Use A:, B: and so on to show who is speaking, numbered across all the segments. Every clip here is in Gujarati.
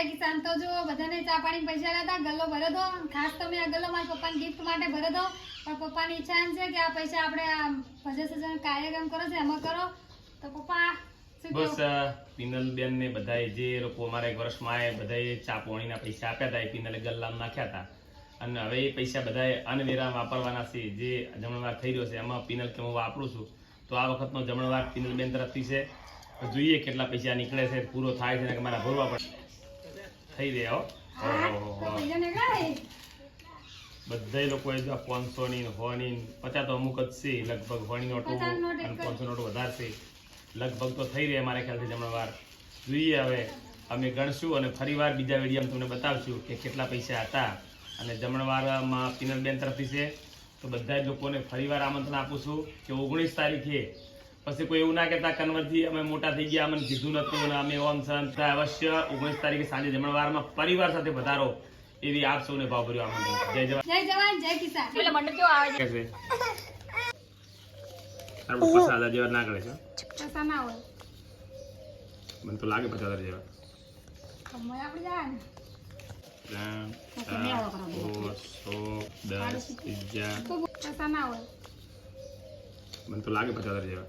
A: જય કિસાન તો જો બધાને ચા પાણી પૈસા લેતા ગલ્લો ભરે દો. ખાસ તમે આ ગલ્લો મારા પપ્પાની ગિફ્ટ માટે ભરે દો. પણ પપ્પાની ઈચ્છા એમ છે કે આ પૈસા આપણે આ ભજન સજન કાર્યક્રમ કરો છે એમાં કરો. તો પપ્પા
B: બસ? પિનલબેન ને બધાએ જે લોકો અમારા એક વર્ષમાં આયા બધાએ ચા પોણીના પૈસા આપ્યા હતા એ પિનલે ગલ્લામ નાખ્યા હતા. અને હવે એ પૈસા બધાએ અનવેરા વાપરવાના છે જે જમણવાર થઈ રહ્યો છે એમાં પિનલ કે હું વાપરું છું. તો આ વખતનો જમણવાર પિનલબેન તરફથી છે. જોઈએ કેટલા પૈસા નીકળે છે પૂરો થાય છે મારા ભરવા પડે. થઈ રહ્યા બધા લોકોએ જો પાંચસો ની હોની પચાસ તો અમુક જ છે લગભગ હોની નોટો અને. પાંચસો નોટો વધારશે છે. લગભગ તો થઈ રહ્યા મારા ખ્યાલથી જમણા વાર. જોઈએ હવે અમે ગણશું અને ફરીવાર બીજા વિડીયોમાં તમને બતાવશું કે કેટલા પૈસા હતા. અને જમણવારમાં પિનલબેન તરફથી છે. તો બધા જ લોકોને ફરીવાર આમંત્રણ આપું છું કે ઓગણીસ તારીખે પછી કોઈ એવું ના કહેતા કન્વરથી અમે મોટા થઈ ગયા અમને કીધું નતું અને અમે ઓમ સહન અવશ્ય ઓગણીસ તારીખે સાંજે જમણવારમાં પરિવાર સાથે વધારો એવી આપ સૌને ભાવભર્યું આમંત્રણ જય જવાન.
A: જય જવાન જય કિસાન.
C: એટલે મંડળ કેવો આવે છે?
B: સાદા જેવા ના કરે છે?
A: પૈસા ના હોય
B: મને તો લાગે પચાસ હજાર જેવા.
A: કમાઈ આપણે જાય
B: ત્રણ ચાર સો દસ અગિયાર.
A: તો ના હોય
B: મને તો લાગે પચાસ હજાર જેવા.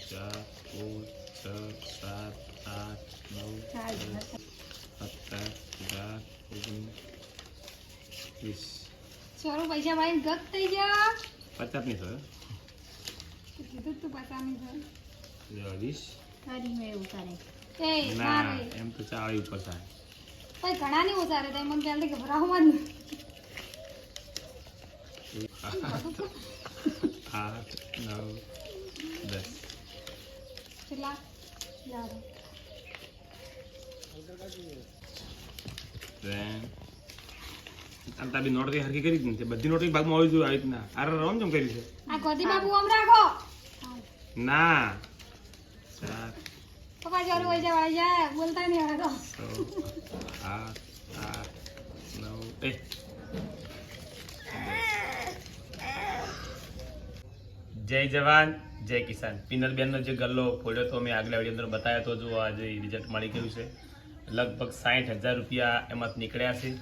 B: છ સાત આઠ નવ દસ સત્તર અઢાર ઓગણીસ વીસ
A: ચોરું પૈસા ભાઈ ગત થઈ ગયા.
B: પચાસની સર
A: કીધું તું પચાસની છે.
B: વીસ
C: કરી મેં એવું
A: એ ના
B: ના એમ તો ચાળી ઉપર થાય
A: ભાઈ ઘણા નહીં ઉતારે તો મને પહેલાથી ગભરાવમાં જ
B: આઠ નવ દસ.
A: કેટલા? યાર
B: ત્રણ તાર બી નોટ કઈ હરખી કરી જ નથી. બધી નોટ ભાગમાં આવી જોઈએ આવી રીતના. આરે રોમ કેમ કરી છે?
A: આ ગોદી બાબુ આમ રાખો.
B: ના. સાત
A: પપ્પા જોર હોય વાળી જાય બોલતા નહીં હવે તો.
B: આઠ આઠ નવ એ જય જવાન, જય કિસાન. પિનલબેનનો જે ગલ્લો ફોડ્યો તો મેં આગલા વીડિયો અંદર બતાવ્યો તો જો આજે રિઝલ્ટ મળી ગયું છે. લગભગ સાઠ હજાર રૂપિયા એમાંથી નીકળ્યા છે.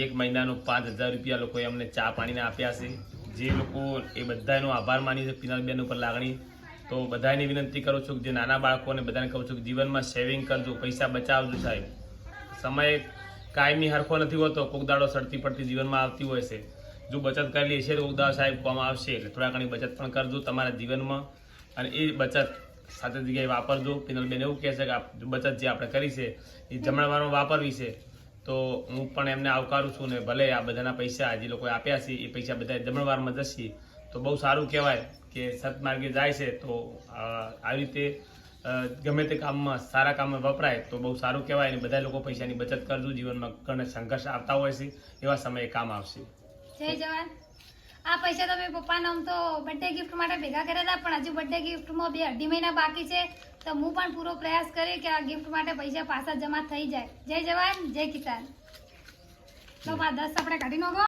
B: એક મહિનાનું પાંચ હજાર રૂપિયા લોકોએ અમને ચા પાણીને આપ્યા છે. જે લોકો એ બધાનો આભાર માની છે પિનલબેન ઉપર લાગણી. તો બધાને વિનંતી કરું છું કે જે નાના બાળકોને બધાને કહું છું કે જીવનમાં સેવિંગ કરજો, પૈસા બચાવજો સાહેબ. સમય કાયમી હરખો નથી હોતો, કોક દાડો સડતી પડતી જીવનમાં આવતી હોય છે. જો બચત કરેલી હશે તો સાહેબ કામ આવશે? એટલે થોડા ઘણી બચત પણ કરજો તમારા જીવનમાં. અને એ બચત સાથે જગ્યાએ વાપરજો. પિનલબેન એવું કહે છે કે બચત જે આપણે કરી છે, એ જમણવારમાં વાપરવી છે. તો હું પણ એમને આવકારું છું ને ભલે આ બધાના પૈસા જે લોકોએ આપ્યા છે, એ પૈસા બધા જમણવારમાં જશે. તો બહુ સારું કહેવાય કે સતમાર્ગે જાય છે, તો આવી રીતે ગમે તે કામમાં, સારા કામમાં વપરાય, તો બહુ સારું કહેવાય. અને બધા લોકો પૈસાની બચત કરજો. જીવનમાં ઘણા સંઘર્ષ આવતા હોય છે, એવા સમયે કામ આવશે.
A: જય જવાન. આ પૈસા તો મેં પપ્પાને આમ તો બર્થડે ગિફ્ટ માટે ભેગા કરેલા પણ હજુ બર્થડે ગિફ્ટમાં બે અઢી મહિના બાકી છે, તો હું પણ પૂરો પ્રયાસ કરી કે આ ગિફ્ટ માટે પૈસા પાછા જમા થઈ જાય. જય જવાન, જય કિસાન. તો મારા દસ આપણે કાઢી નાખો.